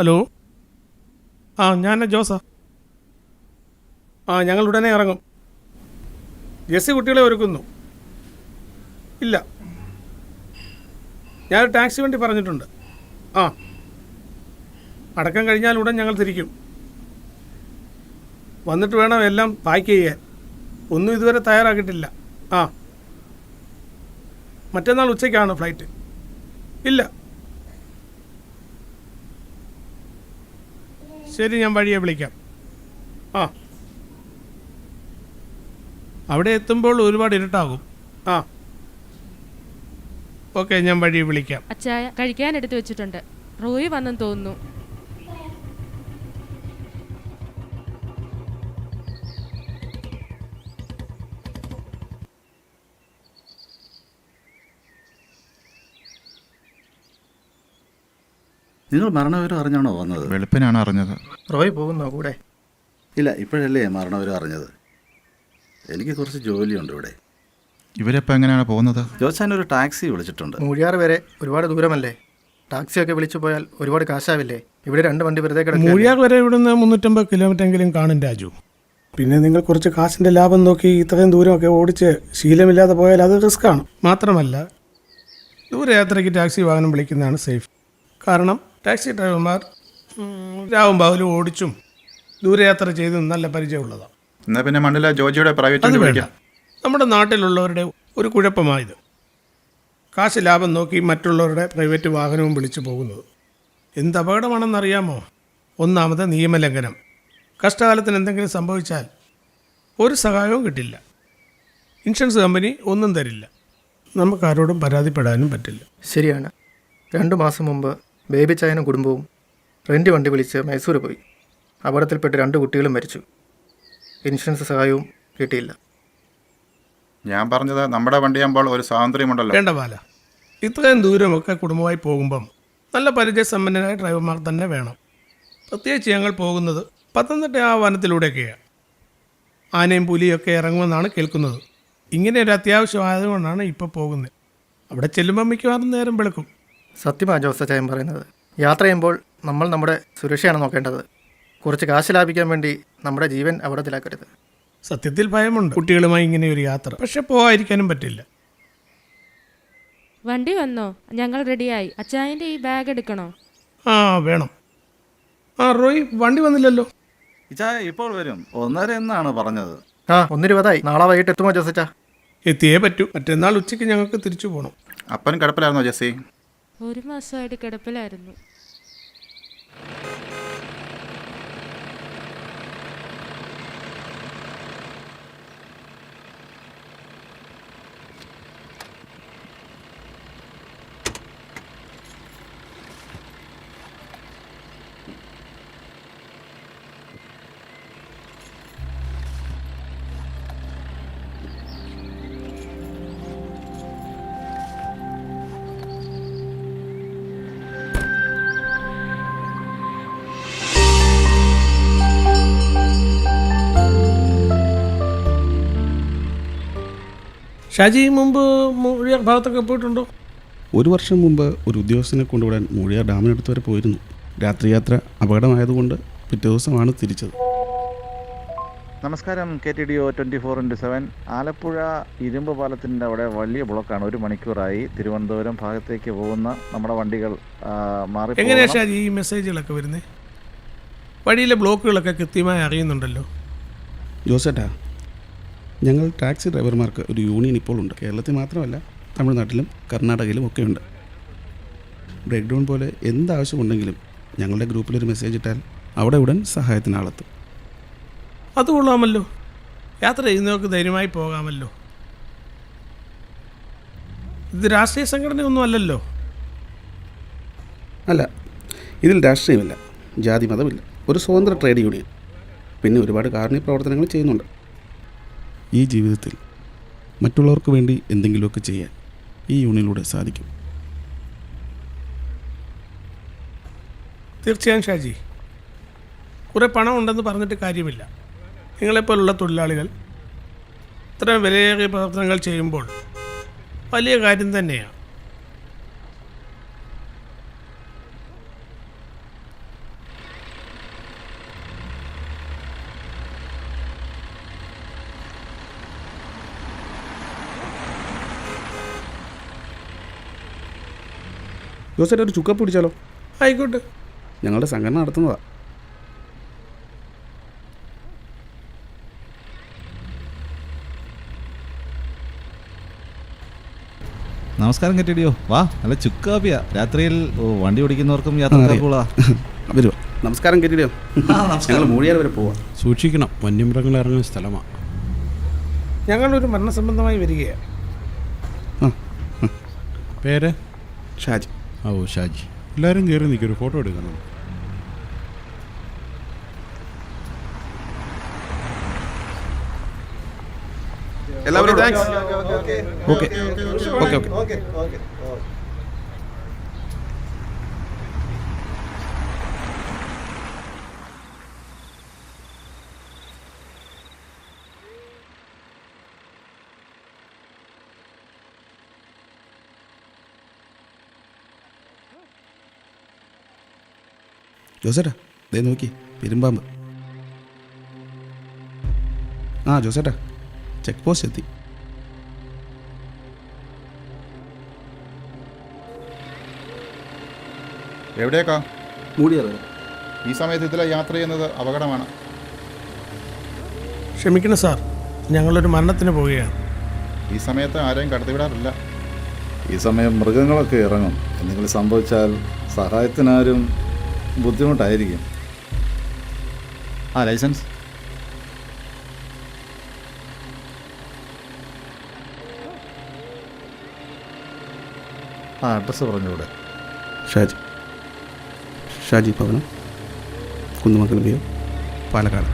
Hello? ആ ഞാൻ ജോസാ. ആ ഞങ്ങൾ ഉടനെ ഇറങ്ങും. ജെസ്സി കുട്ടികളെ ഒരുക്കുന്നു. ഇല്ല. ഞാൻ ടാക്സി വണ്ടി പറഞ്ഞിട്ടുണ്ട്. ആ. അടക്കം കഴിഞ്ഞാൽ ഉടൻ ഞങ്ങൾ തിരിക്കും. വന്നിട്ട് വേണം എല്ലാം പാക്ക് ചെയ്യാൻ. ഒന്നും ഇതുവരെ തയ്യാറാക്കിയിട്ടില്ല. ആ. മറ്റന്നാൾ ഉച്ചയ്ക്കാണ് ഫ്ലൈറ്റ്. ഇല്ല. ശരി ഞാൻ വഴിയെ വിളിക്കാം. ആ. അവിടെ എത്തുമ്പോൾ ഒരുപാട് ഇരുട്ടാകും. ആ. ഓക്കെ ഞാൻ വഴി വിളിക്കാം. അച്ചായ കഴിക്കാൻ എടുത്തു വെച്ചിട്ടുണ്ട്. റോയി വന്നെന്ന് തോന്നുന്നു. നിങ്ങൾ മരണവിവരം അറിഞ്ഞാണോ വന്നത്? വെളുപ്പിനാണ് അറിഞ്ഞത്. റോയ് പോകുന്നോ കൂടെ? ഇല്ല ഇപ്പോഴല്ലേ മരണവിവരം അറിഞ്ഞത്? എനിക്ക് കുറച്ച് ജോലിയുണ്ട് ഇവിടെ. ഇവരെപ്പോൾ എങ്ങനെയാണ് പോകുന്നത്? ജോസാൻ ഒരു ടാക്സി വിളിച്ചിട്ടുണ്ട്. മൂഴിയാറ് വരെ ഒരുപാട് ദൂരമല്ലേ? ടാക്സിയൊക്കെ വിളിച്ചു പോയാൽ ഒരുപാട് കാശാവില്ലേ? ഇവിടെ രണ്ട് വണ്ടി വെറുതെ കിടക്കും മൂഴിയാർ വരെ ഇവിടുന്ന് മുന്നൂറ്റമ്പത് കിലോമീറ്റർ എങ്കിലും കാണും രാജു. പിന്നെ നിങ്ങൾ കുറച്ച് കാശിന്റെ ലാഭം നോക്കി ഇത്രയും ദൂരമൊക്കെ ഓടിച്ച് ശീലമില്ലാതെ പോയാൽ അത് റിസ്ക്കാണ്. മാത്രമല്ല ദൂരയാത്രയ്ക്ക് ടാക്സി വാഹനം വിളിക്കുന്നതാണ് സേഫ്. കാരണം ടാക്സി ഡ്രൈവർമാർ രാവും പകലും ഓടിച്ചും ദൂരയാത്ര ചെയ്തും നല്ല പരിചയമുള്ളതാണ്. എന്നാൽ പിന്നെ മണ്ണില ജോജിയുടെ പ്രൈവറ്റ് അത് വണ്ടി വേണ്ട. നമ്മുടെ നാട്ടിലുള്ളവരുടെ ഒരു കുഴപ്പമായത്. കാശ് ലാഭം നോക്കി മറ്റുള്ളവരുടെ പ്രൈവറ്റ് വാഹനവും വിളിച്ചു പോകുന്നത്. എന്ത് അപകടമാണെന്നറിയാമോ? ഒന്നാമത് നിയമലംഘനം. കഷ്ടകാലത്തിന് എന്തെങ്കിലും സംഭവിച്ചാൽ ഒരു സഹായവും കിട്ടില്ല. ഇൻഷുറൻസ് കമ്പനി ഒന്നും തരില്ല. നമുക്കാരോടും പരാതിപ്പെടാനും പറ്റില്ല. ശരിയാണ്. രണ്ട് മാസം മുമ്പ് ബേബി ചായനും കുടുംബവും റെന്റ് വണ്ടി വിളിച്ച് മൈസൂർ പോയി. അപകടത്തിൽപ്പെട്ട് രണ്ട് കുട്ടികളും മരിച്ചു. ഇൻഷുറൻസ് സഹായവും കിട്ടിയില്ല. ഞാൻ പറഞ്ഞത് നമ്മുടെ വണ്ടിയാകുമ്പോൾ ഒരു സ്വാതന്ത്ര്യമുണ്ടല്ലോ. വേണ്ട ബാല. ഇത്രയും ദൂരമൊക്കെ കുടുംബമായി പോകുമ്പം നല്ല പരിചയസമ്പന്നനായ ഡ്രൈവർമാർ തന്നെ വേണം. പ്രത്യേകിച്ച് ഞങ്ങൾ പോകുന്നത് പത്തനംതിട്ട ആ വനത്തിലൂടെയൊക്കെയാണ് ആനയും പുലിയൊക്കെ ഇറങ്ങുമെന്നാണ് കേൾക്കുന്നത്. ഇങ്ങനെ ഒരു അത്യാവശ്യം ആയതുകൊണ്ടാണ് ഇപ്പോൾ പോകുന്നത് അവിടെ ചെല്ലുമ്പോൾ മിക്കവാറും നേരം വെളുക്കും. സത്യമാ ജോസ് ചായൻ പറയുന്നത്. യാത്ര ചെയ്യുമ്പോൾ നമ്മൾ നമ്മുടെ സുരക്ഷയാണ് നോക്കേണ്ടത്. കുറച്ച് കാശ് ലാഭിക്കാൻ വേണ്ടി നമ്മുടെ ജീവൻ അപകടത്തിലാക്കരുത്. സത്യത്തിൽ ഭയമുണ്ട്. കുട്ടികളുമായി ഇങ്ങനെ ഒരു യാത്ര. പക്ഷെ പോകാതിരിക്കാനും പറ്റില്ല. വണ്ടി വന്നോ? ഞങ്ങൾ റെഡിയായി. അച്ചായന്റെ ഈ ബാഗ് എടുക്കണോ? ആ വേണം. ആ റോയ് വണ്ടി വന്നില്ലല്ലോ. ഇച്ചാ ഇപ്പോൾ വരും. ഒന്നര എന്നാണ് പറഞ്ഞത്. ആ ഒന്നിരുപതായി നാളെ വൈകിട്ട് എത്തുമോ ജോസച്ചാ? എത്തിയേ പറ്റൂ. മറ്റന്നാൾ ഉച്ചയ്ക്ക് ഞങ്ങൾക്ക് തിരിച്ചു പോകണം അപ്പനും കിടപ്പിലായിരുന്നോ ജെസ്സി? ഒരു മാസമായിട്ട് കിടപ്പിലായിരുന്നു. ഷാജി മുമ്പ് മൂഴിയാർ ഭാഗത്തൊക്കെ പോയിട്ടുണ്ടോ? ഒരു വർഷം മുമ്പ് ഒരു ഉദ്യോഗസ്ഥനെ കൊണ്ടുവിടാൻ മൂഴിയാർ ഡാമിനടുത്ത് വരെ പോയിരുന്നു. രാത്രിയാത്ര അപകടമായതുകൊണ്ട് പിറ്റേ ദിവസമാണ് തിരിച്ചത്. നമസ്കാരം K T D O twenty four into seven Alappuzha ഇരുമ്പ് പാലത്തിന്റെ അവിടെ വലിയ ബ്ലോക്കാണ്. ഒരു മണിക്കൂറായി തിരുവനന്തപുരം ഭാഗത്തേക്ക് പോകുന്ന നമ്മുടെ വണ്ടികൾ മാറി എങ്ങനെയാ പോകണം. ഈ മെസ്സേജുകളൊക്കെ വരുന്നത് വഴിയിലെ ബ്ലോക്കുകളൊക്കെ കൃത്യമായി അറിയുന്നുണ്ടല്ലോ. ജോസേട്ടാ ഞങ്ങൾ ടാക്സി ഡ്രൈവർമാർക്ക് ഒരു യൂണിയൻ ഇപ്പോൾ ഉണ്ട്. കേരളത്തിൽ മാത്രമല്ല തമിഴ്നാട്ടിലും കർണാടകയിലും ഒക്കെ ഉണ്ട്. ബ്രേക്ക് ഡൗൺ പോലെ എന്താവശ്യമുണ്ടെങ്കിലും ഞങ്ങളുടെ ഗ്രൂപ്പിലൊരു മെസ്സേജ് ഇട്ടാൽ അവിടെ ഉടൻ സഹായത്തിന് ആളെത്തും അത് കൊള്ളാമല്ലോ. യാത്ര ചെയ്യുന്നവർക്ക് ധൈര്യമായി പോകാമല്ലോ. ഇത് രാഷ്ട്രീയ സംഘടനയൊന്നും അല്ലല്ലോ. അല്ല ഇതിൽ രാഷ്ട്രീയമില്ല ജാതി മതമില്ല ഒരു സ്വതന്ത്ര ട്രേഡ് യൂണിയൻ. പിന്നെ ഒരുപാട് കാരുണ്യ പ്രവർത്തനങ്ങൾ ചെയ്യുന്നുണ്ട്. ഈ ജീവിതത്തിൽ മറ്റുള്ളവർക്ക് വേണ്ടി എന്തെങ്കിലുമൊക്കെ ചെയ്യാൻ ഈ യൂണിയനിലൂടെ സാധിക്കും. തീർച്ചയായും ഷാജി. കുറെ പണം ഉണ്ടെന്ന് പറഞ്ഞിട്ട് കാര്യമില്ല. നിങ്ങളെപ്പോലുള്ള തൊഴിലാളികൾ ഇത്രയും വിലയേറിയ പ്രവർത്തനങ്ങൾ ചെയ്യുമ്പോൾ വലിയ കാര്യം തന്നെയാണ് ജോസേട്ടാ ഒരു ചുക്കപ്പ് പിടിച്ചാലോ? ആയിക്കോട്ടെ. ഞങ്ങളുടെ സംഘടന നടത്തുന്നതാ. നമസ്കാരം കെട്ടിടിയോ. വാ നല്ല ചുക്കാപ്പിയാ. രാത്രിയിൽ ഓ, വണ്ടി ഓടിക്കുന്നവർക്കും യാത്രക്കാർക്കുള്ള വരുവാ? നമസ്കാരം കെട്ടിടിയോ. ഞങ്ങൾ മൂഴിയാൽ വരെ പോവാം. സൂക്ഷിക്കണം. വന്യമൃഗങ്ങൾ ഇറങ്ങുന്ന സ്ഥലമാണ് ഞങ്ങളൊരു മരണസംബന്ധമായി വരികയാണ് പേര്? ഷാജി. ഓ ഷാജി. എല്ലാവരും കയറി നിൽക്കും ഒരു ഫോട്ടോ എടുക്കണം. എല്ലാവരും താങ്ക്സ് ഓക്കെ ഓക്കെ ഓക്കെ ജോസേട്ടാ ദേ നോക്കി പെരുമ്പാമ്പ്. ആ ജോസേട്ടാ ചെക്ക് പോസ്റ്റ് എത്തി. എവിടേക്കാ? മൂടിയാർ ഈ സമയത്ത് ഇതിലെ യാത്ര ചെയ്യുന്നത് അപകടമാണ്. ക്ഷമിക്കണം സാർ ഞങ്ങളൊരു മരണത്തിന് പോവുകയാണ്. ഈ സമയത്ത് ആരെയും കടത്തിവിടാറില്ല. ഈ സമയം മൃഗങ്ങളൊക്കെ ഇറങ്ങും. എന്തെങ്കിലും സംഭവിച്ചാൽ സഹായത്തിനാരും ബുദ്ധിമുട്ടായിരിക്കും. ആ ലൈസൻസ്? ആ അഡ്രസ്സ് പറഞ്ഞുകൂടെ? ഷാജി. ഷാജി ഭവനം കുന്നുമക്കൽ ബിയോ പാലക്കാട്.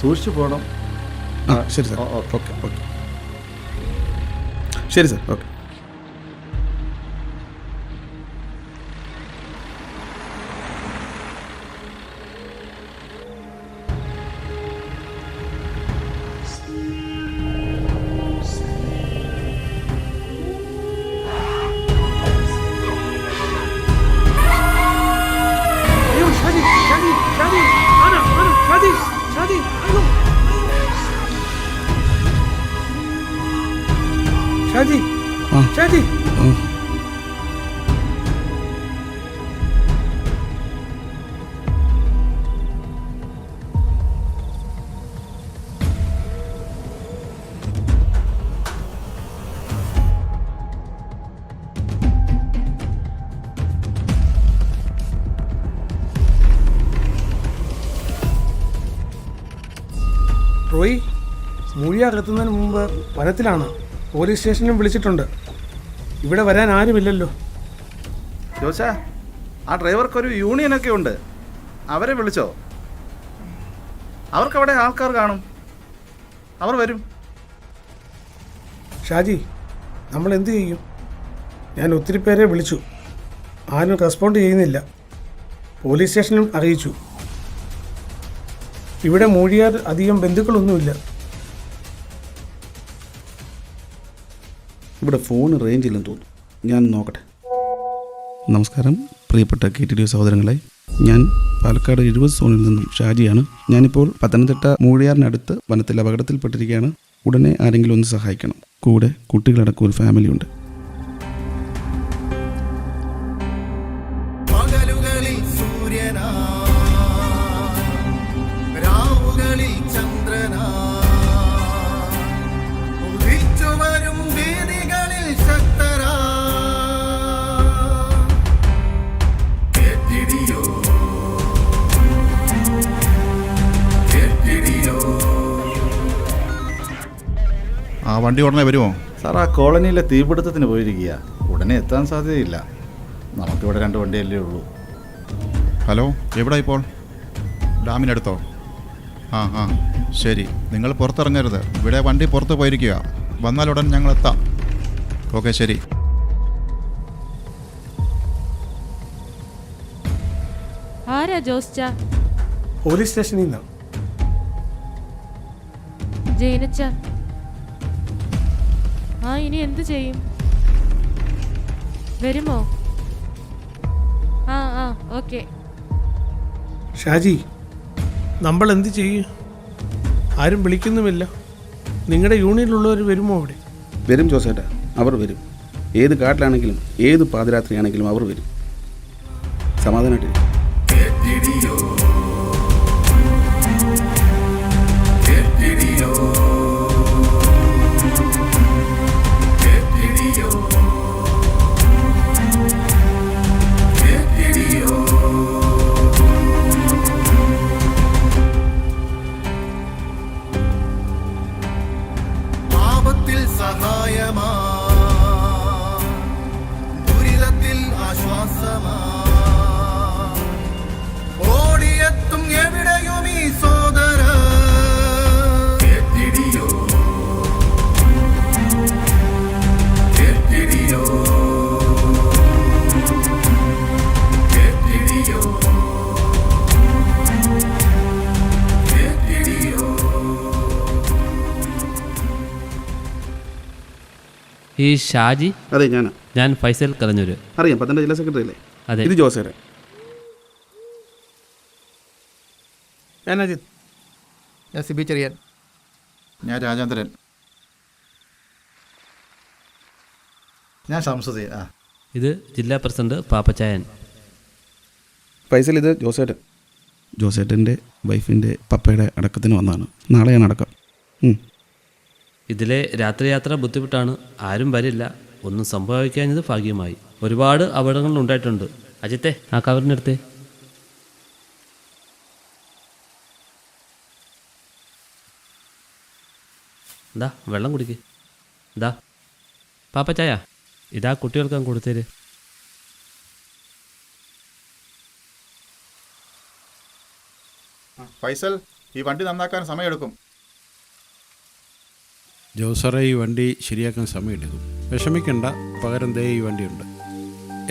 സൂക്ഷിച്ചു പോകണം ആ ശരി സാർ. Okay okay. ശരി സാർ ഓക്കെ. എത്തുന്നതിന് മുമ്പ് വനത്തിലാണ് പോലീസ് സ്റ്റേഷനിലും വിളിച്ചിട്ടുണ്ട്. ഇവിടെ വരാൻ ആരുമില്ലല്ലോ. ജോസ ആ ഡ്രൈവർക്കൊരു യൂണിയനൊക്കെ ഉണ്ട്. അവരെ വിളിച്ചോ? അവർക്കവിടെ ആൾക്കാർ കാണും. അവർ വരും. ഷാജി നമ്മൾ എന്ത് ചെയ്യും? ഞാൻ ഒത്തിരി പേരെ വിളിച്ചു. ആരും റെസ്പോണ്ട് ചെയ്യുന്നില്ല. പോലീസ് സ്റ്റേഷനിലും അറിയിച്ചു. ഇവിടെ മൂഴിയാർ അധികം ബന്ധുക്കളൊന്നുമില്ല. ഇവിടെ ഫോൺ റേഞ്ച് ഇല്ലെന്ന് തോന്നുന്നു. ഞാൻ നോക്കട്ടെ. നമസ്കാരം. പ്രിയപ്പെട്ട കെ ടി ഡി സഹോദരങ്ങളെ ഞാൻ പാലക്കാട് എഴുപത് സോണിൽ നിന്നും ഷാജിയാണ്. ഞാനിപ്പോൾ പത്തനംതിട്ട മൂഴിയാറിനടുത്ത് വനത്തിൽ അപകടത്തിൽപ്പെട്ടിരിക്കുകയാണ്. ഉടനെ ആരെങ്കിലും ഒന്ന് സഹായിക്കണം. കൂടെ കുട്ടികളടക്കം ഒരു ഫാമിലിയുണ്ട് ആ വണ്ടി ഉടനെ വരുമോ? സാർ ആ കോളനിയിലെ തീപിടുത്തത്തിന് പോയിരിക്കുക ഉടനെ എത്താൻ സാധ്യതയില്ല. നമുക്കിവിടെ രണ്ട് വണ്ടിയല്ലേ ഉള്ളൂ. ഹലോ എവിടെ ഇപ്പോൾ? ഡാമിനടുത്തോ? ആ ആ ശരി. നിങ്ങൾ പുറത്തിറങ്ങരുത്. ഇവിടെ വണ്ടി പുറത്ത് പോയിരിക്കുക വന്നാൽ ഉടൻ ഞങ്ങൾ എത്താം ഓക്കെ ശരി. ആരാ ജോസ്ച പോലീസ് സ്റ്റേഷനിൽ നിന്നാണ് ജയിനച്ച. ആ ഇനി എന്ത് ചെയ്യും? വരുമോ? ആ ആ ഓക്കെ. ഷാജി നമ്മൾ എന്ത് ചെയ്യും? ആരും വിളിക്കുന്നുമില്ല. നിങ്ങളുടെ യൂണിയനിലുള്ളവർ വരുമോ അവിടെ? വരും ജോസേട്ടാ അവർ വരും. ഏത് കാട്ടിലാണെങ്കിലും ഏത് പാതിരാത്രിയാണെങ്കിലും അവർ വരും. സമാധാനമായിട്ട് ഈ ഷാജി അതെ ഞാൻ ഞാൻ ഫൈസൽ കലഞ്ഞൂര്. അറിയാം പത്തനംതിട്ട ജില്ലാ സെക്രട്ടറി അല്ലേ? അതെ. ഇത് ജോസേരെ ഞാൻ അജിത്. ഞാൻ സിബി ചെറിയാൻ. ഞാൻ രാജേന്ദ്രൻ. ഞാൻ ശംസുദ്ദീൻ ആ. ഇത് ജില്ലാ പ്രസിഡന്റ് പാപ്പച്ചായൻ. ഫൈസൽ ഇത് ജോസേട്ടൻ. ജോസേട്ടന്റെ വൈഫിന്റെ പപ്പയുടെ അടക്കത്തിന് വന്നതാണ്. നാളെയാണ് അടക്കം. ഉം. ഇതിലെ രാത്രിയാത്ര ബുദ്ധിമുട്ടാണ്. ആരും വരില്ല. ഒന്നും സംഭവിക്കാഞ്ഞത് ഭാഗ്യമായി. ഒരുപാട് അപകടങ്ങൾ ഉണ്ടായിട്ടുണ്ട്. അജിത്തെ ആ കവറിനടുത്തേ എന്താ വെള്ളം കുടിക്ക്. എന്താ ചായ ഇതാ കുട്ടികൾക്ക് അങ്ങ് കൊടുത്തേര്. ഫൈസൽ ഈ വണ്ടി നന്നാക്കാൻ സമയമെടുക്കും. ജോസറെ ഈ വണ്ടി ശരിയാക്കാൻ സമയമെടുക്കും വിഷമിക്കേണ്ട പകരം ദേ ഈ വണ്ടിയുണ്ട്.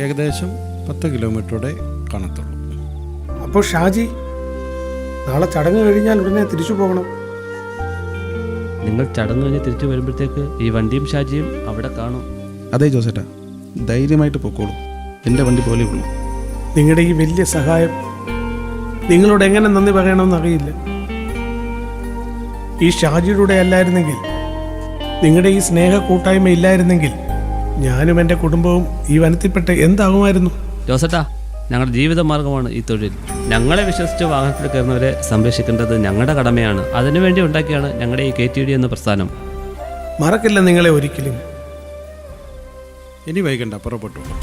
ഏകദേശം പത്ത് കിലോമീറ്ററുടെ കാണത്തുള്ളൂ. അപ്പോൾ ഷാജി നാളെ ചടങ്ങ് കഴിഞ്ഞാൽ ഉടനെ തിരിച്ചു പോകണം. നിങ്ങൾ ചടങ്ങ് കഴിഞ്ഞ് തിരിച്ചു വരുമ്പോഴത്തേക്ക് ഈ വണ്ടിയും ഷാജിയും അവിടെ കാണും. അതെ ജോസേട്ടാ ധൈര്യമായിട്ട് പൊക്കോളൂ. എന്റെ വണ്ടി പോലെ ഉള്ളൂ. നിങ്ങളുടെ ഈ വലിയ സഹായം നിങ്ങളോട് എങ്ങനെ നന്ദി പറയണമെന്ന് അറിയില്ല. ഈ ഷാജിയുടെ അല്ലായിരുന്നെങ്കിൽ നിങ്ങളുടെ ഈ സ്നേഹ കൂട്ടായ്മ ഇല്ലായിരുന്നെങ്കിൽ ഞാനും എന്റെ കുടുംബവും ഈ വനത്തിൽപ്പെട്ട് എന്താകുമായിരുന്നു? ജോസട്ടാ ഞങ്ങളുടെ ജീവിത മാർഗമാണ് ഈ തൊഴിൽ. ഞങ്ങളെ വിശ്വസിച്ച് വാഹനത്തിൽ കയറുന്നവരെ സംരക്ഷിക്കേണ്ടത് ഞങ്ങളുടെ കടമയാണ്. അതിനുവേണ്ടി ഉണ്ടാക്കിയാണ് ഞങ്ങളുടെ ഈ കെ ടി ഡി എന്ന പ്രസ്ഥാനം. മറക്കില്ല നിങ്ങളെ ഒരിക്കലും. ഇനി വൈകണ്ട പുറപ്പെട്ടോളൂ